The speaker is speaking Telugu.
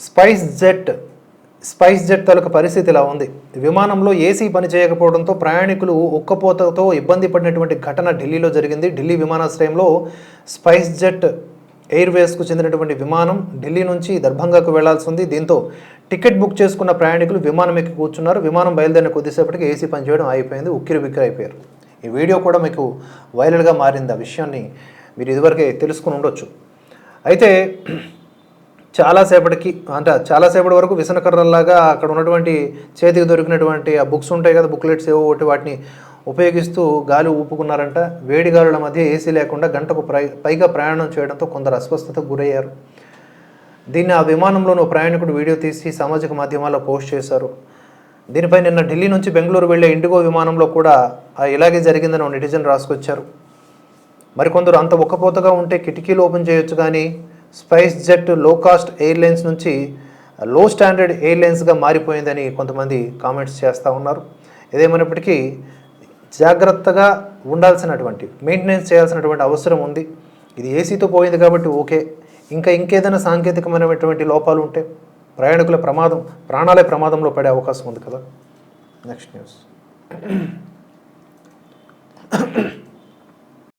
స్పైస్ జెట్ స్పైస్ జెట్ తాలూకు పరిస్థితి ఇలా ఉంది. విమానంలో ఏసీ పని చేయకపోవడంతో ప్రయాణికులు ఉక్కపోతతో ఇబ్బంది పడినటువంటి ఘటన ఢిల్లీలో జరిగింది. ఢిల్లీ విమానాశ్రయంలో స్పైస్ జెట్ ఎయిర్వేస్కు చెందినటువంటి విమానం ఢిల్లీ నుంచి దర్భంగాకు వెళ్ళాల్సి ఉంది. దీంతో టికెట్ బుక్ చేసుకున్న ప్రయాణికులు విమానం ఎక్కి కూర్చున్నారు. విమానం బయలుదేరిన కొద్దిసేపటికి ఏసీ పనిచేయడం అయిపోయింది ఉక్కిరి బిక్కిరి అయిపోయారు. ఈ వీడియో కూడా మీకు వైరల్గా మారింది. ఆ విషయాన్ని మీరు ఇదివరకే తెలుసుకుని ఉండొచ్చు. అయితే చాలాసేపటికి అంటే చాలాసేపటి వరకు విసనకర్రల్లాగా అక్కడ ఉన్నటువంటి చేతికి దొరికినటువంటి ఆ బుక్స్ ఉంటాయి కదా బుక్లెట్స్ ఏవో ఒకటి వాటిని ఉపయోగిస్తూ గాలి ఊపుకున్నారంట. వేడి గాలుల మధ్య ఏసీ లేకుండా గంటకు ప్రై పైగా ప్రయాణం చేయడంతో కొందరు అస్వస్థతకు గురయ్యారు. దీన్ని ఆ విమానంలోని ప్రయాణికుడు వీడియో తీసి సామాజిక మాధ్యమాల్లో పోస్ట్ చేశారు. దీనిపై నిన్న ఢిల్లీ నుంచి బెంగళూరు వెళ్ళే ఇండిగో విమానంలో కూడా ఇలాగే జరిగిందని నెటిజన్ రాసుకొచ్చారు. మరికొందరు అంత ఒక్కపోతగా ఉంటే కిటికీలు ఓపెన్ చేయొచ్చు కానీ స్పైస్ జెట్లో కాస్ట్ ఎయిర్లైన్స్ నుంచి లో స్టాండర్డ్ ఎయిర్లైన్స్గా మారిపోయిందని కొంతమంది కామెంట్స్ చేస్తూ ఉన్నారు. ఏదేమైనప్పటికీ జాగ్రత్తగా ఉండాల్సినటువంటి మెయింటెనెన్స్ చేయాల్సినటువంటి అవసరం ఉంది. ఇది ఏసీతో పోయింది కాబట్టి ఓకే. ఇంకా ఇంకేదైనా సాంకేతికమైనటువంటి లోపాలు ఉంటే ప్రయాణికుల ప్రమాదం ప్రాణాలే ప్రమాదంలో పడే అవకాశం ఉంది కదా. Next news